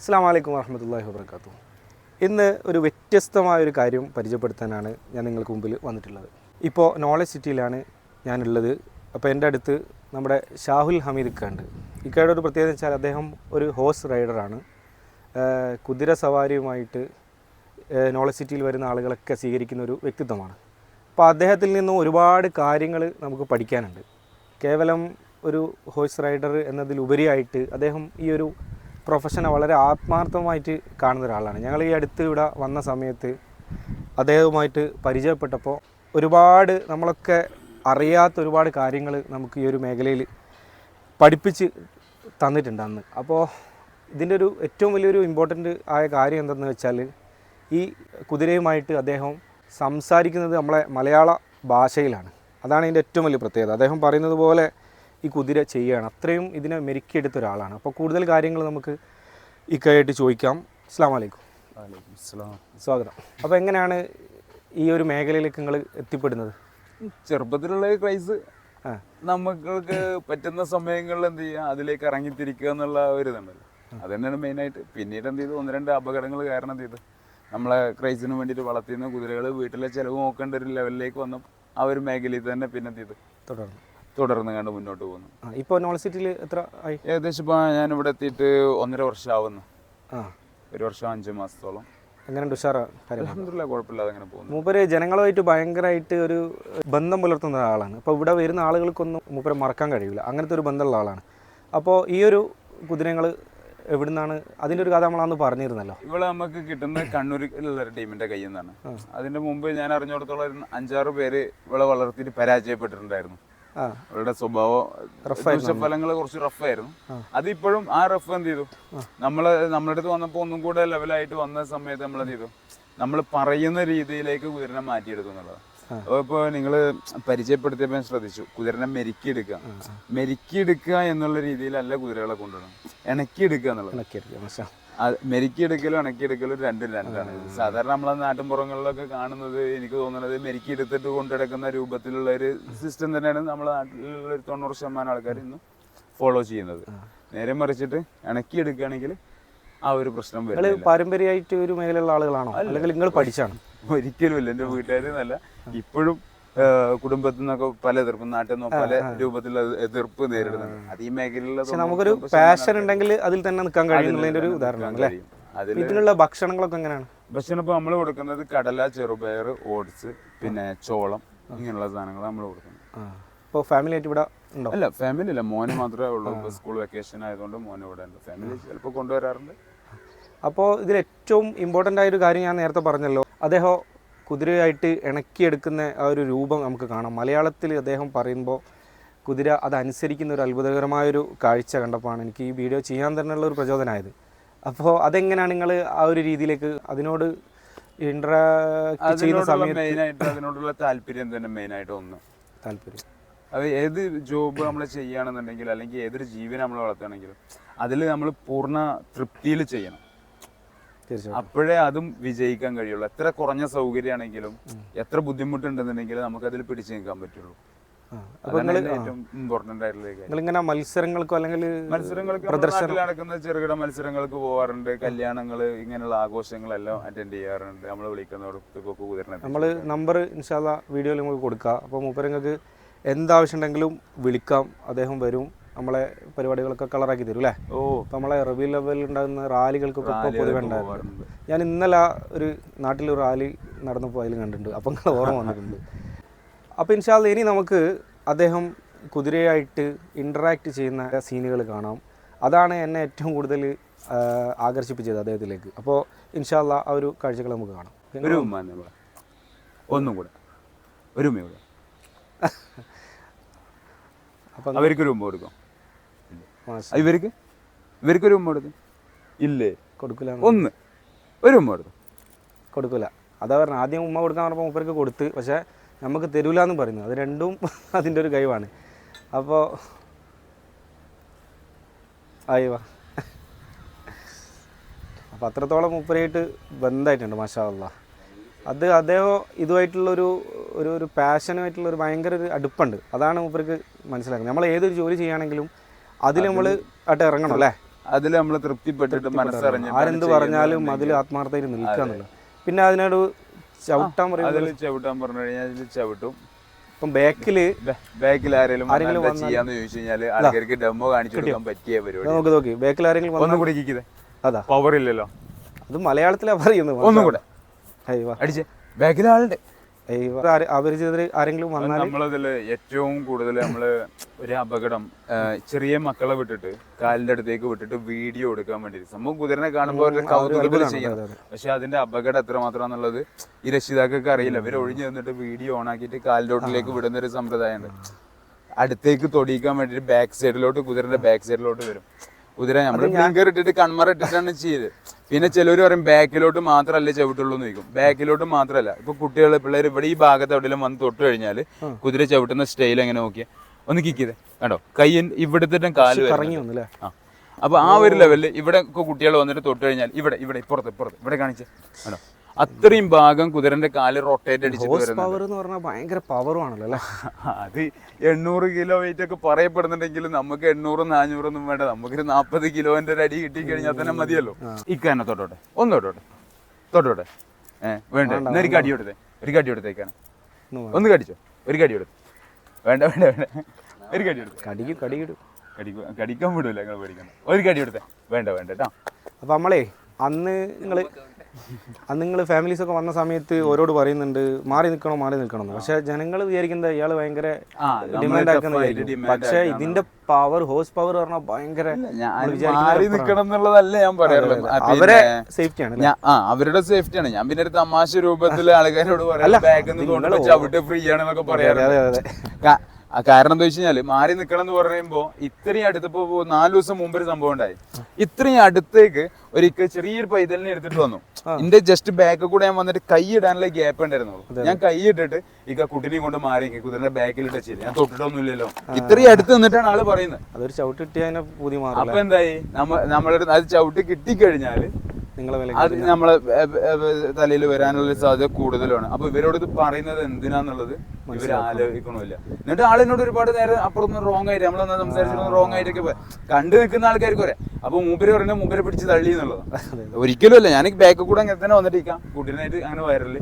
അസ്സാം വലൈക്കും വർഹമത്തല്ലാഹി വാബർക്കാത്തു ഇന്ന് ഒരു വ്യത്യസ്തമായ ഒരു കാര്യം പരിചയപ്പെടുത്താനാണ് ഞാൻ നിങ്ങൾക്ക് മുമ്പിൽ വന്നിട്ടുള്ളത്. ഇപ്പോൾ നോളജ് സിറ്റിയിലാണ് ഞാനുള്ളത്. അപ്പോൾ എന്റെ അടുത്ത് നമ്മുടെ ഷാഹുൽ ഹമീദ് ഇക്ക ഉണ്ട്. ഇക്കയുടെ ഒരു പ്രത്യേകത വെച്ചാൽ അദ്ദേഹം ഒരു ഹോഴ്സ് റൈഡറാണ് കുതിര സവാരിയുമായിട്ട് നോളജ് സിറ്റിയിൽ വരുന്ന ആളുകളൊക്കെ സ്വീകരിക്കുന്ന ഒരു വ്യക്തിത്വമാണ്. അപ്പോൾ അദ്ദേഹത്തിൽ നിന്നും ഒരുപാട് കാര്യങ്ങൾ നമുക്ക് പഠിക്കാനുണ്ട്. കേവലം ഒരു ഹോഴ്സ് റൈഡർ എന്നതിലുപരിയായിട്ട് അദ്ദേഹം ഈ ഒരു പ്രൊഫഷനെ വളരെ ആത്മാർത്ഥമായിട്ട് കാണുന്ന ഒരാളാണ്. ഞങ്ങൾ ഈ അടുത്ത് ഇവിടെ വന്ന സമയത്ത് അദ്ദേഹവുമായിട്ട് പരിചയപ്പെട്ടപ്പോൾ ഒരുപാട് നമ്മളൊക്കെ അറിയാത്ത ഒരുപാട് കാര്യങ്ങൾ നമുക്ക് ഈ ഒരു മേഖലയിൽ പഠിപ്പിച്ച് തന്നിട്ടുണ്ട് അന്ന്. അപ്പോൾ ഇതിന്റെ ഒരു ഏറ്റവും വലിയൊരു ഇമ്പോർട്ടന്റ് ആയ കാര്യം എന്തെന്ന് വെച്ചാൽ ഈ കുതിരയുമായിട്ട് അദ്ദേഹം സംസാരിക്കുന്നത് നമ്മളെ മലയാള ഭാഷയിലാണ്. അതാണ് ഇതിന്റെ ഏറ്റവും വലിയ പ്രത്യേകത. അദ്ദേഹം പറയുന്നത് പോലെ ഈ കുതിര ചെയ്യുകയാണ്. അത്രയും ഇതിനെ മെരുക്കിയെടുത്ത ഒരാളാണ്. അപ്പോൾ കൂടുതൽ കാര്യങ്ങൾ നമുക്ക് ഇക്കായിട്ട് ചോദിക്കാം. അസ്സാം വലൈക്കും സ്വാഗതം. അപ്പോൾ എങ്ങനെയാണ് ഈ ഒരു മേഖലയിലേക്ക് നിങ്ങൾ എത്തിപ്പെടുന്നത്? ചെറുപ്പത്തിലുള്ള ക്രൈസ് നമുക്ക് നമ്മൾക്ക് പറ്റുന്ന സമയങ്ങളിൽ എന്ത് ചെയ്യുക? അതിലേക്ക് ഇറങ്ങിത്തിരിക്കുക എന്നുള്ള ഒരു ഇതുണ്ടല്ലോ അത് തന്നെയാണ് മെയിനായിട്ട്. പിന്നീട് എന്ത് ചെയ്തു? ഒന്ന് രണ്ട് അപകടങ്ങൾ കാരണം എന്ത് ചെയ്തു? നമ്മളെ ക്രൈസിന് വേണ്ടിയിട്ട് വളർത്തിയിരുന്ന കുതിരകൾ വീട്ടിലെ ചിലവ് നോക്കേണ്ട ഒരു ലെവലിലേക്ക് വന്നു. ആ ഒരു മേഖലയിൽ തന്നെ പിന്നെ എന്ത് ചെയ്തു? തുടർന്ന്. തുടർന്ന് കണ്ട് മുന്നോട്ട് പോകുന്നു. ഇപ്പോൾ നോളസിറ്റിയിൽ എത്ര ആയി? ഏകദേശം ഇപ്പോൾ ഞാൻ ഇവിടെ എത്തിയിട്ട് ഒന്നര വർഷമാവുന്നു ആ. ഒരു വർഷം അഞ്ച് മാസത്തോളം. എങ്ങനെയുണ്ട് ഉഷാറാ അലഹമില്ല കുഴപ്പമില്ലാതെ അങ്ങനെ പോകുന്നു. മൂപ്പര് ജനങ്ങളുമായിട്ട് ഭയങ്കരമായിട്ട് ഒരു ബന്ധം പുലർത്തുന്ന ഒരാളാണ്. അപ്പോൾ ഇവിടെ വരുന്ന ആളുകൾക്കൊന്നും മൂപ്പരെ മറക്കാൻ കഴിയില്ല അങ്ങനത്തെ ഒരു ബന്ധമുള്ള ആളാണ്. അപ്പോൾ ഈ ഒരു കുതിരങ്ങൾ എവിടുന്നാണ്? അതിന്റെ ഒരു കഥ നമ്മളന്ന് പറഞ്ഞിരുന്നല്ലോ. ഇവിടെ നമുക്ക് കിട്ടുന്ന കണ്ണൂരിലുള്ള ടീമിന്റെ കയ്യിൽ നിന്നാണ്. അതിന്റെ മുമ്പ് ഞാൻ അറിഞ്ഞിടത്തോളം അഞ്ചാറ് പേര് ഇവിടെ വളർത്തിയിട്ട് പരാജയപ്പെട്ടിട്ടുണ്ടായിരുന്നു. അവരുടെ സ്വഭാവം ഫലങ്ങൾ കുറച്ച് റഫായിരുന്നു അതിപ്പോഴും ആ റഫ് എന്ത് ചെയ്തു? നമ്മൾ നമ്മുടെ അടുത്ത് വന്നപ്പോൾ ഒന്നും കൂടെ ലെവലായിട്ട് വന്ന സമയത്ത് നമ്മൾ എന്ത് ചെയ്തു? നമ്മൾ പറയുന്ന രീതിയിലേക്ക് കുതിരനെ മാറ്റിയെടുത്തു എന്നുള്ളത് അപ്പോൾ നിങ്ങൾ നിങ്ങൾ പരിചയപ്പെടുത്തിയപ്പോൾ ഞാൻ ശ്രദ്ധിച്ചു. കുതിരനെ മെരുക്കിയെടുക്കുക. മെരുക്കിയെടുക്കുക എന്നുള്ള രീതിയിലല്ല കുതിരകളെ കൊണ്ടുവരണം ഇണക്കിയെടുക്കുക എന്നുള്ളത്. മെരുക്കിയെടുക്കലും ഇണക്കിയെടുക്കലും രണ്ടും രണ്ടാണ്. സാധാരണ നമ്മളെ നാട്ടിൻപുറങ്ങളിലൊക്കെ കാണുന്നത് എനിക്ക് തോന്നുന്നത് മെരുക്കിയെടുത്തിട്ട് കൊണ്ടെടുക്കുന്ന രൂപത്തിലുള്ള ഒരു സിസ്റ്റം തന്നെയാണ് നമ്മളെ നാട്ടിലുള്ള ഒരു തൊണ്ണൂറ് ശതമാനം ആൾക്കാർ ഇന്ന് ഫോളോ ചെയ്യുന്നത്. നേരെ മറിച്ചിട്ട് ഇണക്കിയെടുക്കുകയാണെങ്കിൽ ആ ഒരു പ്രശ്നം നിങ്ങൾ പാരമ്പര്യമായിട്ട് ഒരു മേഖലയിലുള്ള ആളുകളാണോ? അല്ലെങ്കിൽ നിങ്ങൾ പഠിച്ചാണ്? ഒരിക്കലുമില്ല. എന്റെ വീട്ടുകാരെന്നല്ല. ഇപ്പോഴും കുടുംബത്തിൽ നിന്നൊക്കെ പല എതിർപ്പും നാട്ടിൽ നിന്നും പല രൂപത്തിൽ എതിർപ്പ് നേരിടുന്നുണ്ട്. അത് ഈ മേഖലയിലുള്ള നമുക്കൊരു പാഷൻ ഉണ്ടെങ്കിൽ അതിൽ തന്നെ നിൽക്കാൻ കഴിയുന്നതിന്റെ ഒരു ഉദാഹരണമാണ് അല്ലേ? അതിൽ ഇതിനുള്ള ഭക്ഷണങ്ങളൊക്കെ എങ്ങനെയാണ്? ഭക്ഷണം ഇപ്പൊ നമ്മൾ കൊടുക്കുന്നത് കടല ചെറുപയർ ഓട്സ് പിന്നെ ചോളം ഇങ്ങനെയുള്ള സാധനങ്ങൾ നമ്മൾ കൊടുക്കുന്നത്. അപ്പോൾ ഇപ്പോൾ ഫാമിലി ആയിട്ട് ഇവിടെ ഉണ്ടോ? അല്ല ഫാമിലി അല്ല മോന് മാത്രമേ ഉള്ളൂ. സ്കൂൾ വെക്കേഷൻ ആയതുകൊണ്ട് മോനെ ഇവിടെ ഉണ്ട്. ഫാമിലി ചിലപ്പോൾ കൊണ്ടുവരാറുണ്ട്. അപ്പോൾ ഇതിൽ ഏറ്റവും ഇമ്പോർട്ടന്റ് ആയൊരു കാര്യം ഞാൻ നേരത്തെ പറഞ്ഞല്ലോ. അദ്ദേഹം കുതിരയായിട്ട് ഇണക്കിയെടുക്കുന്ന ആ ഒരു രൂപം നമുക്ക് കാണാം. മലയാളത്തിൽ അദ്ദേഹം പറയുമ്പോൾ കുതിര അതനുസരിക്കുന്ന ഒരു അത്ഭുതകരമായൊരു കാഴ്ച കണ്ടപ്പോഴാണ് എനിക്ക് ഈ വീഡിയോ ചെയ്യാൻ തന്നെയുള്ള ഒരു പ്രചോദനമായത് അപ്പോൾ അതെങ്ങനെയാണ് നിങ്ങൾ ആ ഒരു രീതിയിലേക്ക് അതിനോട് ഇന്ററാക്ട് ചെയ്യുന്ന സമയത്ത് മെയിനായിട്ട് അതിനോടുള്ള താല്പര്യം തന്നെ മെയിനായിട്ട് ഒന്ന്. താല്പര്യം. അത് ഏത് ജോബ് നമ്മൾ ചെയ്യുകയാണെന്നുണ്ടെങ്കിൽ അല്ലെങ്കിൽ ഏതൊരു ജീവനെ നമ്മൾ വളർത്തുകയാണെങ്കിലും അതിൽ നമ്മൾ പൂർണ തൃപ്തിയിൽ ചെയ്യണം. അപ്പോഴേ അതും വിജയിക്കാൻ കഴിയുള്ളൂ. എത്ര കുറഞ്ഞ സൗകര്യമാണെങ്കിലും എത്ര ബുദ്ധിമുട്ടുണ്ടെന്നുണ്ടെങ്കിലും നമുക്ക് അതിൽ പിടിച്ചു നിൽക്കാൻ പറ്റുള്ളൂ. നിങ്ങളിങ്ങനെ മത്സരങ്ങൾക്കോ അല്ലെങ്കിൽ മത്സരങ്ങൾക്ക് നടക്കുന്ന ചെറുകിട മത്സരങ്ങൾക്ക് പോവാറുണ്ട്. കല്യാണങ്ങൾ ഇങ്ങനെയുള്ള ആഘോഷങ്ങളെല്ലാം അറ്റൻഡ് ചെയ്യാറുണ്ട്. നമ്മൾ വിളിക്കുന്നിടത്തൊക്കെ കുതിരണം നമ്മൾ നമ്പർ ഇൻഷാല്ല വീഡിയോയിൽ നമുക്ക് കൊടുക്കാം. അപ്പോൾ മൂപ്പരങ്ങൾക്ക് എന്താവശ്യം ഉണ്ടെങ്കിലും വിളിക്കാം. അദ്ദേഹം വരും. നമ്മളെ പരിപാടികളൊക്കെ കളറാക്കി തരും അല്ലേ ഓ. നമ്മളെ റബി ലെവലിൽ ഉണ്ടാകുന്ന റാലികൾക്കൊക്കെ ഇപ്പോൾ പൊതുവെ ഉണ്ടായിരുന്നു. ഞാൻ ഇന്നലെ ഒരു നാട്ടിലൊരു റാലി നടന്നപ്പോൾ അതിൽ കണ്ടിട്ടുണ്ട്. അപ്പം നിങ്ങൾ ഓർമ്മ വന്നിട്ടുണ്ട്. അപ്പോൾ ഇൻഷാൽ ഇനി നമുക്ക് അദ്ദേഹം കുതിരയായിട്ട് ഇന്ററാക്ട് ചെയ്യുന്ന സീനുകൾ കാണാം. അതാണ് എന്നെ ഏറ്റവും കൂടുതൽ ആകർഷിപ്പിച്ചത് അദ്ദേഹത്തിലേക്ക്. അപ്പോൾ ഇൻഷാല്ല ആ ഒരു കാഴ്ചകൾ നമുക്ക് കാണാം. ഒരു ഒന്നും കൂടെ. ഒരു ഉമ്മ അപ്പം അവർക്കൊരു ഉമ്മ കൊടുക്കാം. ആ, ഇവർക്ക്? ഒരു ഉമ്മ കൊടുക്കും. ഇല്ലേ? കൊടുക്കില്ല ഒന്ന്. ഒരു ഉമ്മ കൊടുക്കും. കൊടുക്കില്ല അതാ പറഞ്ഞ ആദ്യം ഉമ്മ കൊടുക്കാൻ പറഞ്ഞപ്പോൾ മൂപ്പർക്ക് കൊടുത്ത് പക്ഷേ നമുക്ക് തരൂല എന്ന് പറയുന്നു. അത് രണ്ടും അതിന്റെ ഒരു കഴിവാണ്. അപ്പോൾ ആയിവാ അപ്പം അത്രത്തോളം മൂപ്പരായിട്ട് ബന്ധമായിട്ടുണ്ട് മാഷാ അല്ലാ അത് അദ്ദേഹം ഇതുമായിട്ടുള്ളൊരു ഒരു ഒരു പാഷനുമായിട്ടുള്ള ഒരു ഭയങ്കര ഒരു അടുപ്പുണ്ട്. അതാണ് മൂപ്പർക്ക് മനസ്സിലാക്കുന്നത്. നമ്മൾ ഏതൊരു ജോലി ചെയ്യുകയാണെങ്കിലും അതിൽ നമ്മൾ ആയിട്ട് ഇറങ്ങണം അല്ലേ? അതിൽ നമ്മൾ തൃപ്തിപ്പെട്ടിട്ട് മനസ്സറിഞ്ഞ് ആരെന്ത് പറഞ്ഞാലും അതിൽ ആത്മാർത്ഥയിൽ നിൽക്കാന്നുള്ളത് പിന്നെ അതിനോട് ചവിട്ടാൻ പറയുന്നത് അതിൽ ചവിട്ടാൻ പറഞ്ഞു കഴിഞ്ഞാൽ അതിൽ ചവിട്ടും. ഇപ്പം ബാക്കിൽ ബാക്കിൽ ആരെങ്കിലും ചെയ്യാന്ന് ചോദിച്ചു കഴിഞ്ഞാൽ ആൾക്കാർക്ക് ഡെമോ കാണിച്ചു കൊടുക്കാൻ പറ്റിയ പരിപാടി. നോക്കി നോക്കി ബാക്കിൽ ആരെങ്കിലും വന്നാ- ഒന്നും കൂടി കിക്കിതെ അതാ. പവർ ഇല്ലല്ലോ. അത് മലയാളത്തിലാ പറയുന്നത് ഒന്നും കൂടെ. അടിച്ചേ. ബാക്കിൽ ആളുണ്ട്. അപരിചിതർ ആരെങ്കിലും വന്നാൽ നമ്മളതിൽ ഏറ്റവും കൂടുതൽ നമ്മൾ ഒരു അപകടം ചെറിയ മക്കളെ വിട്ടിട്ട് കാലിന്റെ അടുത്തേക്ക് വിട്ടിട്ട് വീഡിയോ എടുക്കാൻ വേണ്ടി സംഭവം കുതിരനെ കാണുമ്പോൾ കൗതുകത്തിൽ പക്ഷെ അതിന്റെ അപകടം എത്രമാത്രം എന്നുള്ളത് ഈ രക്ഷിതാക്കൾക്ക് അറിയില്ല. ഇവർ ഒഴിഞ്ഞു നിന്നിട്ട് വീഡിയോ ഓൺ ആക്കിയിട്ട് കാലിന്റെ ഓട്ടിലേക്ക് വിടുന്ന ഒരു സമ്പ്രദായമുണ്ട്. അടുത്തേക്ക് തൊടിയിക്കാൻ വേണ്ടിട്ട് ബാക്ക് സൈഡിലോട്ട് കുതിരന്റെ ബാക്ക് സൈഡിലോട്ട് വരും. കുതിര നമ്മൾ ബ്ലിങ്കർ ഇട്ടിട്ട് കൺമറ ഇട്ടിട്ടാണ് ചെയ്ത് പിന്നെ ചിലർ പറയും ബാക്കിലോട്ട് മാത്രമല്ലേ ചവിട്ടുള്ളൂ എന്ന് ചോദിക്കും. ബാക്കിലോട്ട് മാത്രമല്ല ഇപ്പൊ കുട്ടികൾ പിള്ളേർ ഇവിടെ ഈ ഭാഗത്ത് എവിടെയെങ്കിലും വന്ന് തൊട്ട് കഴിഞ്ഞാൽ കുതിര ചവിട്ടുന്ന സ്റ്റൈൽ എങ്ങനെ നോക്കിയ? ഒന്ന് കിക്ക് ചെയ്തേ. കണ്ടോ? കൈ ഇവിടുത്തെ കാൽ കറങ്ങി വന്നല്ലേ? ആ. അപ്പൊ ആ ഒരു ലെവലിൽ ഇവിടെ കുട്ടികൾ വന്നിട്ട് തൊട്ട് കഴിഞ്ഞാൽ ഇവിടെ ഇവിടെ ഇപ്പുറത്ത് ഇപ്പുറത്ത്. ഇവിടെ കാണിച്ചേ. കണ്ടോ? അത്രയും ഭാഗം കുതിരന്റെ കാൽ റൊട്ടേറ്റ് അടിച്ചിട്ട് പവർ എന്ന് പറഞ്ഞാൽ ഭയങ്കര പവറുമാണല്ലോ അല്ലേ? അത് എണ്ണൂറ് കിലോ വെയിറ്റ് ഒക്കെ പറയപ്പെടുന്നുണ്ടെങ്കിലും നമുക്ക് എണ്ണൂറ് നാനൂറൊന്നും വേണ്ട. നമുക്കൊരു നാൽപ്പത് കിലോന്റെ ഒരു അടി കിട്ടി കഴിഞ്ഞാൽ തന്നെ മതിയല്ലോ. ഇക്കാനെ തൊട്ടോട്ടെ. ഒന്ന് തൊട്ടോട്ടെ. തൊട്ടോട്ടെ. ഏഹ് വേണ്ട. എന്നാ ഒരു കടി കൊടുത്തേ. ഒരു കടി കൊടുത്തേക്കാണ്. ഒന്ന് ഒന്ന് കടിച്ചോ? ഒരു കടി കൊടുത്തു. വേണ്ട വേണ്ട വേണ്ട. ഒരു കടി കൊടുത്തു. കടിക്കും കടി കടിക്ക കടിക്കാൻ വിടൂല ഞങ്ങൾ പേടിക്കണം ഒരു കടി കൊടുത്തേ. വേണ്ട വേണ്ട കേട്ടോ. അപ്പം നമ്മളേ അന്ന് നിങ്ങൾ അന്ന് നിങ്ങൾ ഫാമിലീസ് ഒക്കെ വന്ന സമയത്ത് ഓരോട് പറയുന്നുണ്ട് മാറി നിൽക്കണോ മാറി നിൽക്കണം എന്ന്. പക്ഷെ ജനങ്ങൾ വിചാരിക്കുന്നത് ഇയാൾ ഭയങ്കര ഡിമാൻഡ് ആക്കുന്ന പക്ഷെ ഇതിന്റെ പവർ ഹോസ് പവർ പറഞ്ഞാൽ ഭയങ്കര മാറി നിൽക്കണം എന്നുള്ളതല്ല ഞാൻ പറയാറുള്ളത്. അവരെ പിന്നെ- സേഫ്റ്റി ആണ് ഞാ- ആ അവരുടെ സേഫ്റ്റിയാണ് ഞാൻ പിന്നെ ഒരു തമാശ രൂപത്തിൽ ആൾക്കാരോട് പറയാം ബാഗ് കൊണ്ട് ചവിട്ട് ഫ്രീ ആണെന്നൊക്കെ പറയാറുണ്ട്. കാരണം എന്താ വെച്ച് കഴിഞ്ഞാൽ മാറി നിക്കണം എന്ന് പറയുമ്പോ ഇത്രയും അടുത്തപ്പോ നാലു ദിവസം മുമ്പ് ഒരു സംഭവം ഉണ്ടായി. ഇത്രയും അടുത്തേക്ക് ഒരിക്കൽ ചെറിയൊരു പൈതലിനെ എടുത്തിട്ട് വന്നു. എന്റെ ജസ്റ്റ് ബാക്കിൽ കൂടെ ഞാൻ വന്നിട്ട് കൈ ഇടാനുള്ള ഗ്യാപ്പ് ഉണ്ടായിരുന്നുള്ളൂ ഞാൻ കൈ ഇട്ടിട്ട് ഈ കുട്ടിനെ കൊണ്ട് മാറി കുതിരന്റെ ബാക്കിൽ ഇട്ടില്ല ഞാൻ തൊട്ടിട്ടൊന്നുമില്ലല്ലോ. ഇത്രയും അടുത്ത് നിന്നിട്ടാണ് ആൾ പറയുന്നത്. അതൊരു ചവിട്ട് അപ്പൊ എന്തായി? നമ്മ അത് ചവിട്ടി കിട്ടിക്കഴിഞ്ഞാൽ അത് നമ്മളെ തലയിൽ വരാനുള്ള സാധ്യത കൂടുതലാണ്. അപ്പൊ ഇവരോട് ഇത് പറയുന്നത് എന്തിനാന്നുള്ളത് ഇവർ ആലോചിക്കണമില്ല എന്നിട്ട് ആളിനോട് ഒരുപാട് നേരം അപ്പുറത്ത് റോങ് ആയിട്ട് നമ്മളൊന്ന് സംസാരിച്ചിട്ട് റോങ് ആയിട്ടൊക്കെ പോയി. കണ്ടു നിൽക്കുന്ന ആൾക്കാർക്ക് വരെ. അപ്പൊ മൂപ്പര് പറഞ്ഞ മൂപ്പരെ പിടിച്ച് തള്ളി എന്നുള്ളത്. ഒരിക്കലും അല്ല ഞാൻ ബാക്ക് കൂടെ അങ്ങനെ തന്നെ വന്നിട്ടിരിക്കാം കുട്ടീനായിട്ട് അങ്ങനെ വൈറൽ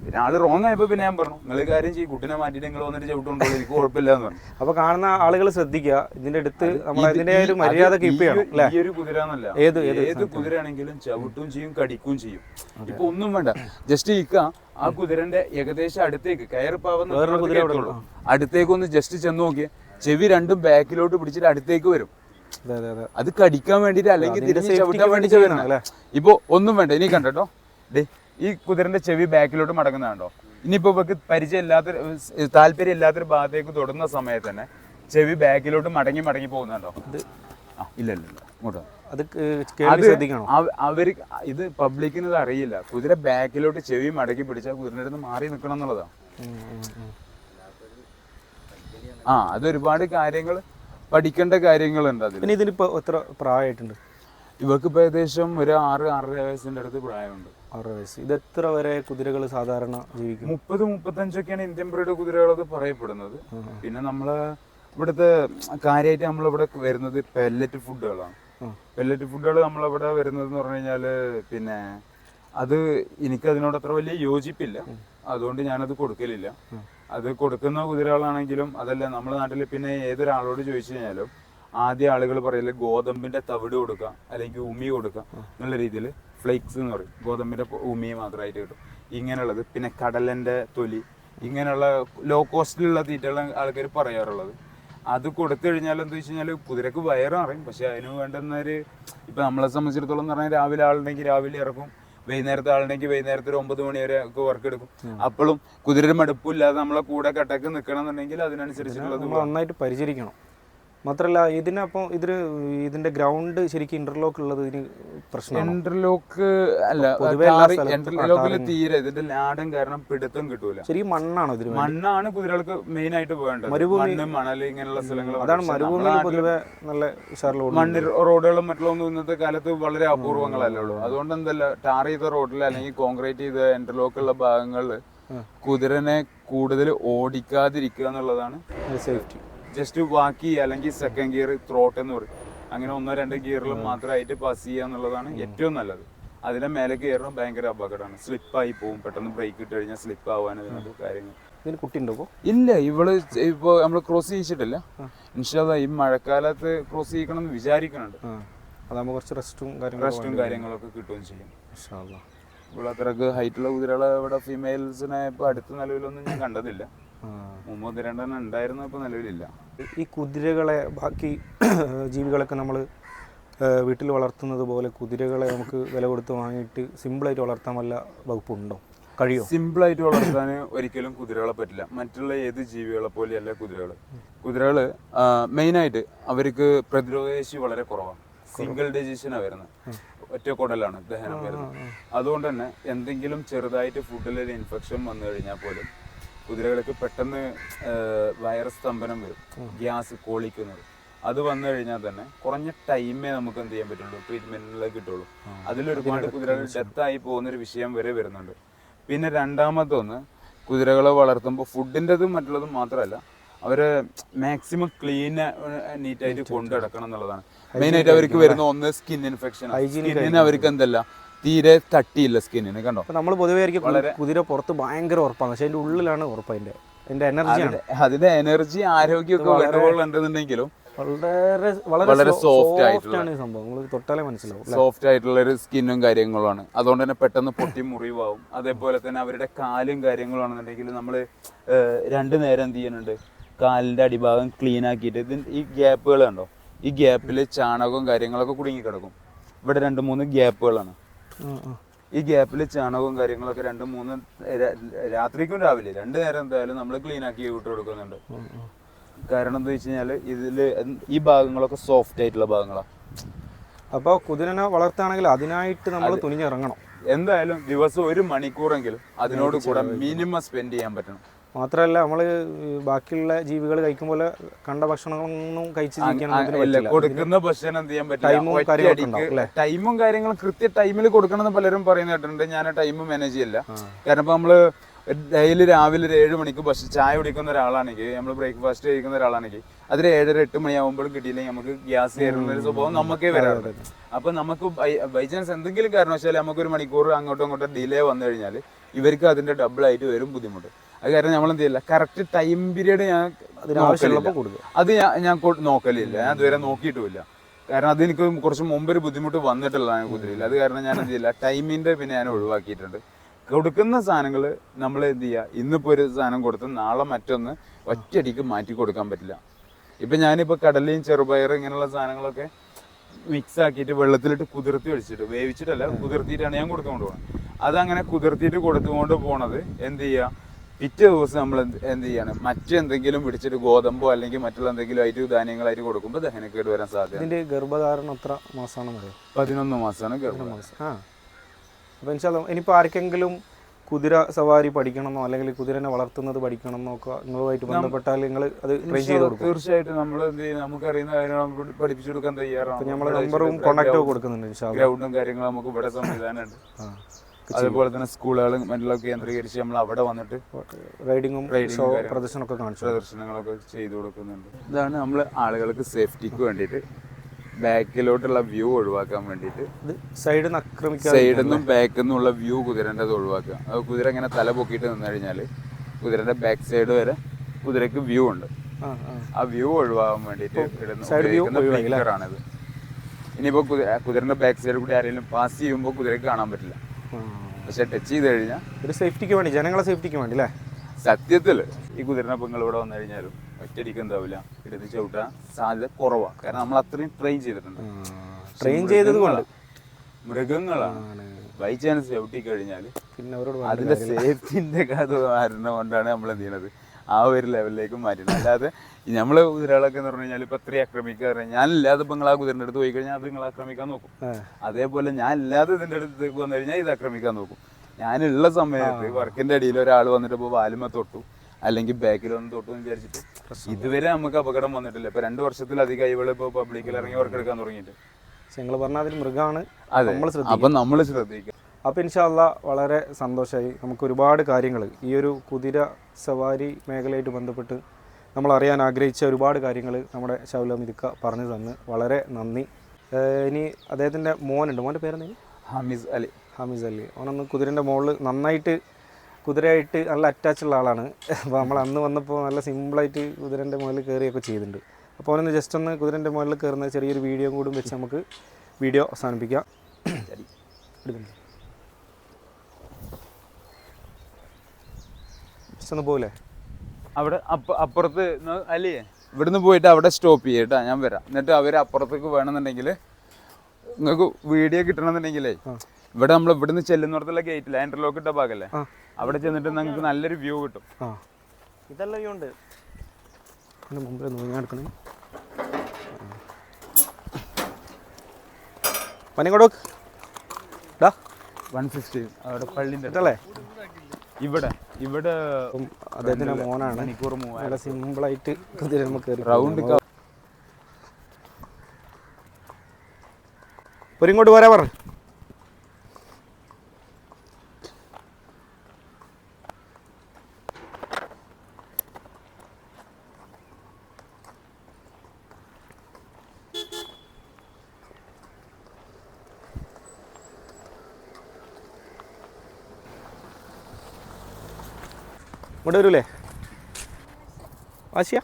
പിന്നെ ആൾ റോങ് ആയപ്പോ പിന്നെ ഞാൻ പറഞ്ഞു നിങ്ങൾ കാര്യം ചെയ്യും കുട്ടിനെ മാറ്റിയിട്ട് നിങ്ങൾ വന്നിട്ട് ചവിട്ടുണ്ടോ എനിക്ക് കുഴപ്പമില്ല എന്ന് പറഞ്ഞു. അപ്പൊ കാണുന്ന ആളുകൾ ശ്രദ്ധിക്കുക ഇതിന്റെ അടുത്ത് നമ്മൾ ഇതിന്റെ ഒരു മര്യാദ കീപ്പ് ചെയ്യണം ഈ ഒരു കുതിര എന്നല്ല ഏത്- ഏത് കുതിരയാണെങ്കിലും ചവിട്ടും ചെയ്യും കടിക്കും ചെയ്യും. ഇപ്പൊ ഒന്നും വേണ്ട ജസ്റ്റ് ഇക്ക ആ കുതിരന്റെ ഏകദേശം അടുത്തേക്ക് കയറിപ്പാവുന്ന കുതിര അടുത്തേക്ക് ഒന്ന് ജസ്റ്റ് ചെന്ന് നോക്കിയ. ചെവി രണ്ടും ബാക്കിലോട്ട് പിടിച്ചിട്ട് അടുത്തേക്ക് വരും. അതെ കടിക്കാൻ വേണ്ടിട്ട് അല്ലെങ്കിൽ ചവിട്ടാൻ വേണ്ടി വരണം ഇപ്പൊ ഒന്നും വേണ്ട. ഇനി കണ്ടോ ഡേ ഈ കുതിരന്റെ ചെവി ബാക്കിലോട്ട് മടങ്ങുന്നതാണ്ടോ ഇനിയിപ്പോ പരിചയം പരിചയമില്ലാത്ത താല്പര്യം ഇല്ലാത്തൊരു ഭാഗത്തേക്ക് തൊടുന്ന സമയത്ത് തന്നെ ചെവി ബാക്കിലോട്ട് മടങ്ങി മടങ്ങി പോകുന്നുണ്ടോ ഇല്ല ഇല്ല ഇല്ല. ഇങ്ങോട്ട്. അത് ശ്രദ്ധിക്കണം? അവർ ഇത് പബ്ലിക്കിന് ഇത് അറിയില്ല. കുതിര ബാക്കിലോട്ട് ചെവി മടക്കി പിടിച്ചാൽ കുതിരന്റെ അടുത്ത് മാറി നിൽക്കണം എന്നുള്ളതാ. ഉം, ഉം, ഉം. ആ അത് ഒരുപാട് കാര്യങ്ങൾ പഠിക്കേണ്ട കാര്യങ്ങളുണ്ട് അതിൽ പിന്നെ ഇതിനിപ്പോ എത്ര പ്രായമായിട്ടുണ്ട്? ഇവർക്ക് ഇപ്പൊ ഏകദേശം ഒരു ആറ് ആറര വയസ്സിന്റെ അടുത്ത് പ്രായമുണ്ട്. ആറര വയസ്സ്. ഇത് എത്ര വരെ കുതിരകൾ സാധാരണ ജീവിക്കും? മുപ്പത് മുപ്പത്തഞ്ചൊക്കെയാണ് ഇന്ത്യൻ ബ്രീഡ് അത് പറയപ്പെടുന്നത്. പിന്നെ നമ്മൾ ഇവിടുത്തെ കാര്യമായിട്ട് നമ്മളിവിടെ വരുന്നത് പെല്ലറ്റ് ഫുഡുകളാണ്. പെല്ലറ്റ് ഫുഡുകൾ നമ്മളിവിടെ വരുന്നത് എന്ന് പറഞ്ഞു കഴിഞ്ഞാൽ പിന്നെ അത് എനിക്ക് അതിനോട് അത്ര വലിയ യോജിപ്പില്ല. അതുകൊണ്ട് ഞാനത് കൊടുക്കലില്ല. അത് കൊടുക്കുന്ന കുതിരകളാണെങ്കിലും അതല്ല നമ്മുടെ നാട്ടിൽ പിന്നെ ഏതൊരാളോട് ചോദിച്ചു കഴിഞ്ഞാലും ആദ്യ ആളുകൾ പറയില്ല ഗോതമ്പിന്റെ തവിട് കൊടുക്കുക അല്ലെങ്കിൽ ഉമി കൊടുക്കുക എന്നുള്ള രീതിയിൽ ഫ്ലേക്സ് എന്ന് പറയും. ഗോതമ്പിന്റെ ഉമി മാത്രമായിട്ട് കിട്ടും. ഇങ്ങനെയുള്ളത്. പിന്നെ കടലന്റെ തൊലി. ഇങ്ങനെയുള്ള ലോ കോസ്റ്റിലുള്ള തീറ്റകളാണ് ആൾക്കാർ പറയാറുള്ളത്. അത് കൊടുത്തു കഴിഞ്ഞാൽ എന്താ വെച്ച് കഴിഞ്ഞാൽ കുതിരക്ക് വയറും അറിയും പക്ഷെ അതിന് വേണ്ടുന്നവര് ഇപ്പൊ നമ്മളെ സംബന്ധിച്ചിടത്തോളം എന്ന് പറഞ്ഞാൽ രാവിലെ ആളുണ്ടെങ്കിൽ രാവിലെ ഇറക്കും. വൈകുന്നേരത്തെ ആളുണ്ടെങ്കിൽ വൈകുന്നേരത്തെ ഒരു ഒമ്പത് മണി വരെ ഒക്കെ വർക്ക് എടുക്കും. അപ്പോഴും കുതിരയുടെ മടുപ്പില്ലാതെ നമ്മളെ കൂടെ കട്ടക്ക് നിൽക്കണം എന്നുണ്ടെങ്കിൽ അതിനനുസരിച്ചിട്ടുള്ളത് നന്നായിട്ട് പരിചരിക്കണം. മാത്രമല്ല ഇതിനപ്പം ഇതിന് ഇതിന്റെ ഗ്രൗണ്ട് ശരിക്കും ഇന്റർലോക്ക് ഉള്ളത് ഇതിന് പ്രശ്നം ഇന്റർലോക്ക് അല്ല പൊതുവെ എല്ലാ സ്ഥലത്തും ഇന്റർലോക്കിൽ തീരെ ഇതിന്റെ ലാടം കാരണം പിടുത്തം കിട്ടൂല. ശരിക്കും മണ്ണാണോ ഇതിന് വേണ്ടി? മണ്ണാണ് കുതിരകൾക്ക് മെയിൻ ആയിട്ട് വേണ്ടത്. മണ്ണ് മണൽ ഇങ്ങനെയുള്ള സ്ഥലങ്ങൾ അതാണ് മരുഭൂമിയിൽ പൊതുവെ നല്ല ഓടുന്നത്. മണ്ണ് റോഡുകളും മറ്റുള്ളതൊന്നും ഇന്നത്തെ കാലത്ത് വളരെ അപൂർവങ്ങളല്ലേ ഉള്ളൂ. അതുകൊണ്ട് എന്തല്ല ടാർ ചെയ്ത റോഡിൽ അല്ലെങ്കിൽ കോൺക്രീറ്റ് ചെയ്ത ഇന്റർലോക്ക് ഉള്ള ഭാഗങ്ങളിൽ കുതിരനെ കൂടുതൽ ഓടിക്കാതിരിക്കുക എന്നുള്ളതാണ് സേഫ്റ്റി ജസ്റ്റ് ബാക്കി അല്ലെങ്കിൽ സെക്കൻഡ് ഗിയർ ത്രോട്ട് എന്ന് പറയും. അങ്ങനെ ഒന്നോ രണ്ടോ ഗിയറിൽ മാത്രമായിട്ട് പാസ് ചെയ്യുക എന്നുള്ളതാണ് ഏറ്റവും നല്ലത്. അതിന്റെ മേലെ കയറണം ഭയങ്കര അപകടമാണ്. സ്ലിപ്പായി പോകും. പെട്ടെന്ന് ബ്രേക്ക് ഇട്ട് കഴിഞ്ഞാൽ സ്ലിപ്പ് ആവാൻ കാര്യങ്ങൾ. ഇല്ല ഇവൾ ഇപ്പൊ നമ്മൾ ക്രോസ് ചെയ്യിച്ചിട്ടില്ല. ഇൻഷാല്ല ഈ മഴക്കാലത്ത് ക്രോസ് ചെയ്യിക്കണം എന്ന് വിചാരിക്കുന്നുണ്ട്. ആ. അതാകുമ്പോൾ കുറച്ച് റെസ്റ്റും റെസ്റ്റും കാര്യങ്ങളൊക്കെ കിട്ടുകയും ചെയ്യും. അത്രയ്ക്ക് ഹൈറ്റുള്ള കുതിരകളെ ഇവിടെ ഫീമെയിൽസിനെ ഇപ്പൊ അടുത്ത നിലവിലൊന്നും ഞാൻ കണ്ടതില്ല. മുമ്പ് ഒന്ന് രണ്ടെണ്ണം ഉണ്ടായിരുന്നു ഇപ്പൊ നിലവിലില്ല. ഈ കുതിരകളെ ബാക്കി ജീവികളൊക്കെ നമ്മൾ വീട്ടിൽ വളർത്തുന്നത് പോലെ കുതിരകളെ നമുക്ക് വില കൊടുത്ത് വാങ്ങിയിട്ട് സിമ്പിളായിട്ട് വളർത്താൻ വല്ല വകുപ്പുണ്ടോ? കഴിയോ? സിമ്പിളായിട്ട് വളർത്താൻ ഒരിക്കലും കുതിരകളെ പറ്റില്ല. മറ്റുള്ള ഏത് ജീവികളെ പോലെയല്ല കുതിരകൾ കുതിരകൾ മെയിനായിട്ട് അവർക്ക് പ്രതിരോധശേഷി വളരെ കുറവാണ്. സിംഗിൾ ഡിജിഷനാണ് വരുന്നത്. ഒറ്റ കുടലാണ് ദഹനം വരുന്നത്. അതുകൊണ്ട് തന്നെ എന്തെങ്കിലും ചെറുതായിട്ട് ഫുഡിൽ ഒരു ഇൻഫെക്ഷൻ വന്നു കഴിഞ്ഞാൽ പോലും കുതിരകൾക്ക് പെട്ടെന്ന് വൈറസ് സ്തംഭനം വരും. ഗ്യാസ് കോളിക്കുന്നത്. അത് വന്നു കഴിഞ്ഞാൽ തന്നെ കുറഞ്ഞ ടൈമേ നമുക്ക് എന്ത് ചെയ്യാൻ പറ്റുള്ളൂ? ട്രീറ്റ്മെന്റിലേക്ക് കിട്ടുള്ളൂ. അതിലൊരുപാട് കുതിരകൾ ഡെത്തായി പോകുന്ന ഒരു വിഷയം വരെ വരുന്നുണ്ട്. പിന്നെ രണ്ടാമതൊന്ന് കുതിരകളെ വളർത്തുമ്പോൾ ഫുഡിന്റെതും മറ്റുള്ളതും മാത്രമല്ല അവരെ മാക്സിമം ക്ലീൻ നീറ്റായിട്ട് കൊണ്ടു നടക്കണം എന്നുള്ളതാണ്. മെയിൻ ആയിട്ട് അവർക്ക് വരുന്ന ഒന്ന് സ്കിൻ ഇൻഫെക്ഷൻ സ്കിന്നിന് അവർക്ക് എന്തല്ല? തീരെ തട്ടിയില്ല സ്കിന്നിന് കണ്ടോ? നമ്മൾ പൊതുവേ കുതിര പുറത്ത് ഭയങ്കര ഉറപ്പാണ്. പക്ഷെ അതിന്റെ ഉള്ളിലാണ് ഉറപ്പ് അതിന്റെ അതിന്റെ എനർജിയാണ് അതിന്റെ- എനർജി ആരോഗ്യമൊക്കെ വേണ്ടതുണ്ടെങ്കിലും വളരെ വളരെ സോഫ്റ്റ് ആയിട്ടുള്ള- സംഭവം. തൊട്ടാലേ മനസ്സിലാവും സോഫ്റ്റ് ആയിട്ടുള്ള ഒരു സ്കിന്നും കാര്യങ്ങളുമാണ്. അതുകൊണ്ട് തന്നെ പെട്ടെന്ന് പൊട്ടി മുറിവാകും അതേപോലെ തന്നെ അവരുടെ കാലും കാര്യങ്ങളാണെന്നുണ്ടെങ്കിൽ നമ്മൾ രണ്ടു നേരം എന്ത് ചെയ്യുന്നുണ്ട്? കാലിന്റെ അടിഭാഗം ക്ലീൻ ആക്കിയിട്ട് ഇതിന് ഈ ഗ്യാപ്പുകൾ കണ്ടോ? ഈ ഗ്യാപ്പിൽ ചാണകവും കാര്യങ്ങളൊക്കെ കുടുങ്ങി കിടക്കും ഇവിടെ രണ്ട് മൂന്ന് ഗ്യാപ്പുകളാണ്. ഈ ഗ്യാപ്പിൽ ചാണകവും കാര്യങ്ങളൊക്കെ രണ്ടും മൂന്ന് രാത്രിക്കും രാവിലെ രണ്ട് നേരം എന്തായാലും നമ്മൾ ക്ലീൻ ആക്കി വിട്ട് കൊടുക്കുന്നുണ്ട്. കാരണം എന്താ വെച്ച് കഴിഞ്ഞാൽ ഇതിൽ ഈ ഭാഗങ്ങളൊക്കെ സോഫ്റ്റ് ആയിട്ടുള്ള ഭാഗങ്ങളാണ് അപ്പോൾ കുതിരനെ വളർത്തുകയാണെങ്കിൽ അതിനായിട്ട് നമ്മൾ തുനിഞ്ഞിറങ്ങണം. എന്തായാലും ദിവസം ഒരു മണിക്കൂറെങ്കിലും അതിനോട് കൂടെ മിനിമം സ്പെൻഡ് ചെയ്യാൻ പറ്റണം. മാത്രമല്ല നമ്മൾ ബാക്കിയുള്ള ജീവികൾ കഴിക്കുമ്പോൾ കണ്ട ഭക്ഷണങ്ങളൊന്നും കഴിച്ച് ജീവിക്കാൻ. കൊടുക്കുന്ന ഭക്ഷണം എന്ത് ചെയ്യാൻ ടൈമും പറ്റില്ല കാര്യങ്ങളും കൃത്യ ടൈമിൽ കൊടുക്കണമെന്ന് പലരും പറയുന്ന കേട്ടിട്ടുണ്ട്. ഞാൻ ടൈം മാനേജ് ചെയ്യില്ല. കാരണം ഇപ്പൊ നമ്മൾ ഡെയിലി രാവിലെ ഒരു ഏഴ് മണിക്ക് ബസ് ചായ കുടിക്കുന്ന ഒരാളാണെങ്കിൽ നമ്മൾ ബ്രേക്ക്ഫാസ്റ്റ് കഴിക്കുന്ന ഒരാളാണെങ്കിൽ അതിൽ ഏഴര എട്ട് മണിയാകുമ്പോഴും കിട്ടിയില്ലെങ്കിൽ നമുക്ക് ഗ്യാസ് കയറുന്ന ഒരു സ്വഭാവം നമുക്കേ വരാറുണ്ട്. അപ്പൊ നമുക്ക് ബൈ ചാൻസ് എന്തെങ്കിലും കാരണവശാലും നമുക്ക് ഒരു മണിക്കൂർ അങ്ങോട്ടും ഇങ്ങോട്ടും ഡിലേ വന്നു കഴിഞ്ഞാൽ ഇവർക്ക് അതിന്റെ ഡബിൾ ആയിട്ട് വരും ബുദ്ധിമുട്ട്. അത് കാരണം നമ്മൾ എന്ത് ചെയ്യില്ല കറക്റ്റ് ടൈം പീരീഡ് ഞാൻ കൊടുക്കും. അത് ഞാൻ ഞാൻ നോക്കലില്ല. ഞാൻ ഇതുവരെ നോക്കിയിട്ടുമില്ല. കാരണം അത് എനിക്ക് കുറച്ച് മുമ്പ് ഒരു ബുദ്ധിമുട്ട് വന്നിട്ടുള്ളതാണ് കുതിരയിൽ അത് കാരണം ഞാൻ എന്ത് ചെയ്യില്ല ടൈമിന്റെ പിന്നെ ഞാൻ ഒഴിവാക്കിയിട്ടുണ്ട്. കൊടുക്കുന്ന സാധനങ്ങൾ നമ്മൾ എന്ത് ചെയ്യുക ഇന്നിപ്പോൾ ഒരു സാധനം കൊടുത്ത് നാളെ മറ്റൊന്ന് ഒറ്റയടിക്ക് മാറ്റി കൊടുക്കാൻ പറ്റില്ല. ഇപ്പം ഞാനിപ്പോൾ കടലയും ചെറുപയറും ഇങ്ങനെയുള്ള സാധനങ്ങളൊക്കെ മിക്സ് ആക്കിയിട്ട് വെള്ളത്തിലിട്ട് കുതിർത്തി വെച്ചിട്ട് വേവിച്ചിട്ടല്ല കുതിർത്തിയിട്ടാണ് ഞാൻ കൊടുത്തുകൊണ്ട് പോകുന്നത് അതങ്ങനെ കുതിർത്തിയിട്ട് കൊടുത്തുകൊണ്ട് പോണത് എന്ത് ചെയ്യുക പിറ്റേ ദിവസം നമ്മൾ എന്ത് എന്ത് ചെയ്യണം? മറ്റെന്തെങ്കിലും പിടിച്ചിട്ട് ഗോതമ്പോ അല്ലെങ്കിൽ മറ്റുള്ള എന്തെങ്കിലും ആയിട്ട് ധാന്യങ്ങളായിട്ട് കൊടുക്കുമ്പോൾ ദഹനക്കേട് വരാൻ സാധ്യത ഇതിന്റെ ഗർഭധാരണം എത്ര മാസമാണ് പതിനൊന്ന് മാസമാണ് ഗർഭമാസം ആ. ഇനിയിപ്പോൾ ആർക്കെങ്കിലും കുതിര സവാരി പഠിക്കണമെന്നോ അല്ലെങ്കിൽ കുതിരനെ വളർത്തുന്നത് പഠിക്കണമെന്നോ ഒക്കെ നിങ്ങളുമായിട്ട് ബന്ധപ്പെട്ടാൽ നിങ്ങൾ അത് ട്രെയിൻ ചെയ്ത് കൊടുക്കും. തീർച്ചയായിട്ടും നമ്മൾ എന്ത് ചെയ്യും? നമുക്കറിയുന്ന കാര്യങ്ങൾ നമുക്ക് പഠിപ്പിച്ചു കൊടുക്കാൻ തയ്യാറാണ്. നമ്മൾ നമ്പറും കോൺടാക്റ്റും കൊടുക്കുന്നുണ്ട് ഗ്രൗണ്ടും കാര്യങ്ങളും നമുക്ക് ഇവിടെ സംവിധാനമുണ്ട്. അതുപോലെ തന്നെ സ്കൂളുകളും മറ്റുള്ള കേന്ദ്രീകരിച്ച് നമ്മൾ അവിടെ വന്നിട്ട് റൈഡിങ്ങും ഷോ. പ്രദർശനമൊക്കെ കാണിച്ചു. പ്രദർശനങ്ങളൊക്കെ ചെയ്തു കൊടുക്കുന്നുണ്ട്. ഇതാണ് നമ്മൾ ആളുകൾക്ക് സേഫ്റ്റിക്ക് വേണ്ടിയിട്ട് ബാക്കിലോട്ടുള്ള വ്യൂ ഒഴിവാക്കാൻ വേണ്ടിയിട്ട്. സൈഡിൽ നിന്ന് ആക്രമിക്കുക സൈഡിൽ നിന്നും ബാക്കിൽ നിന്നുള്ള വ്യൂ കുതിരന്റെത് ഒഴിവാക്കുക. അത് കുതിര ഇങ്ങനെ തല പൊക്കിയിട്ട് നിന്ന് കഴിഞ്ഞാൽ കുതിരന്റെ ബാക്ക് സൈഡ് വരെ കുതിരക്ക് വ്യൂ ഉണ്ട്. ആ വ്യൂ ഒഴിവാകാൻ വേണ്ടിയിട്ട് സൈഡ് ഒഴിവാക്കി ആണിത്. ഇനിയിപ്പോൾ കുതിരന്റെ ബാക്ക് സൈഡിൽ കൂടി ആരെങ്കിലും പാസ് ചെയ്യുമ്പോൾ കുതിരക്ക് കാണാൻ പറ്റില്ല. പക്ഷെ ടച്ച് ചെയ്ത് കഴിഞ്ഞാൽ ഒരു സേഫ്റ്റിക്ക് വേണ്ടി ജനങ്ങളെ സേഫ്റ്റിക്ക് വേണ്ടി അല്ലേ സത്യത്തിൽ ഈ കുതിരനെ പെങ്ങൾ ഇവിടെ വന്നു കഴിഞ്ഞാലും ഒറ്റയടിക്ക് എന്താവില്ല. എടുത്ത് ചവിട്ടാൻ സാധ്യത കുറവാണ് കാരണം നമ്മൾ അത്രയും ട്രെയിൻ ചെയ്തിട്ടുണ്ട്. ട്രെയിൻ ചെയ്തത് കൊണ്ട്. മൃഗങ്ങളാണ്. ബൈ ചാൻസ് ചവിട്ടി കഴിഞ്ഞാൽ പിന്നെ അവരോട് അതിന്റെ സേഫ്റ്റിന്റെ കാരണം കൊണ്ടാണ് നമ്മൾ എന്ത് ചെയ്യണത്? ആ ഒരു ലെവലിലേക്ക് മാറ്റണം അല്ലാതെ നമ്മൾ കുതിരകളൊക്കെ എന്ന് പറഞ്ഞു കഴിഞ്ഞാൽ ഇപ്പൊ അത്രയും ആക്രമിക്കുക ഞാൻ ഇല്ലാതെ ഇപ്പൊ നിങ്ങൾ ആ കുതിരന്റെ അടുത്ത് പോയി കഴിഞ്ഞാൽ അത് നിങ്ങൾ ആക്രമിക്കാൻ നോക്കും. അതേപോലെ ഞാൻ ഇല്ലാതെ ഇതിന്റെ അടുത്തേക്ക് വന്നു കഴിഞ്ഞാൽ ഇത് ആക്രമിക്കാൻ നോക്കും. ഞാനുള്ള സമയത്ത് വർക്കിന്റെ അടിയിൽ ഒരാൾ വന്നിട്ട് ഇപ്പോൾ വാലുമ തൊട്ടു. അല്ലെങ്കിൽ ബാക്കിൽ ഒന്ന് തൊട്ടു എന്ന് വിചാരിച്ചിട്ട്. ഇതുവരെ നമുക്ക് അപകടം വന്നിട്ടില്ല. ഇപ്പൊ രണ്ട് വർഷത്തിലധികം ഇവൾ ഇപ്പോൾ പബ്ലിക്കിൽ ഇറങ്ങി വർക്ക് എടുക്കാൻ തുടങ്ങിയിട്ട്. നിങ്ങൾ പറഞ്ഞാൽ അതിൽ മൃഗമാണ് നമ്മൾ അപ്പൊ നമ്മൾ ശ്രദ്ധിക്കുക. അപ്പോൾ ഇൻഷാല്ല വളരെ സന്തോഷമായി നമുക്ക് ഒരുപാട് കാര്യങ്ങൾ ഈ ഒരു കുതിര സവാരി മേഖലയായിട്ട് ബന്ധപ്പെട്ട് നമ്മൾ അറിയാൻ ആഗ്രഹിച്ച ഒരുപാട് കാര്യങ്ങൾ നമ്മുടെ ശൗല മിതുക്ക പറഞ്ഞു തന്ന്. വളരെ നന്ദി. ഇനി അദ്ദേഹത്തിന്റെ മോനുണ്ട്. മോന്റെ പേരെന്തെങ്കിലും ഹമീസ് അലി. ഹമീസ് അലി. അവനൊന്ന് കുതിരന്റെ മുകളിൽ നന്നായിട്ട് കുതിരയായിട്ട് നല്ല അറ്റാച്ച് ഉള്ള ആളാണ്. അപ്പോൾ നമ്മൾ അന്ന് വന്നപ്പോൾ നല്ല സിമ്പിളായിട്ട് കുതിരന്റെ മുകളിൽ കയറിയൊക്കെ ചെയ്തിട്ടുണ്ട്. അപ്പോൾ അവനൊന്ന് ജസ്റ്റ് ഒന്ന് കുതിരന്റെ മുകളിൽ കയറുന്ന ചെറിയൊരു വീഡിയോ കൂടും വെച്ച് നമുക്ക് വീഡിയോ അവസാനിപ്പിക്കാം. എടുക്കുന്നു ഒന്ന് പോകില്ലേ അവിടെ അപ്പ അപ്പുറത്ത് അല്ലേ? ഇവിടുന്ന് പോയിട്ട് അവിടെ സ്റ്റോപ്പ് ചെയ്യട്ടാ ഞാൻ വരാം. എന്നിട്ട് അവർ അപ്പുറത്തേക്ക് വേണമെന്നുണ്ടെങ്കിൽ നിങ്ങൾക്ക് വീഡിയോ കിട്ടണമെന്നുണ്ടെങ്കിലേ ഇവിടെ നമ്മൾ ഇവിടുന്ന് ചെല്ലുന്നിടത്തുള്ള ഗേറ്റിൽ ഇന്റർലോക്ക് ഇട്ട ഭാഗല്ലേ. അവിടെ ചെന്നിട്ട് നിങ്ങൾക്ക് നല്ലൊരു വ്യൂ കിട്ടും. ഇതെല്ലാം വ്യൂ ഉണ്ട്. മുമ്പിൽ പനിങ്ങോട്ട് വൺ ഫിഫ്റ്റി അവിടെ പള്ളിന്റെ ഇവിടെ. ഇവിടെ അദ്ദേഹത്തിന്റെ മോനാണ്. മണിക്കൂർ മൂവായിരം സിമ്പിൾ സിമ്പിളായിട്ട് കുതിര നമുക്ക് റൗണ്ട് ഒരു ഇങ്ങോട്ട് പോരാ പറഞ്ഞു ഇങ്ങോട്ട് വരൂലേ? വാശിയാ?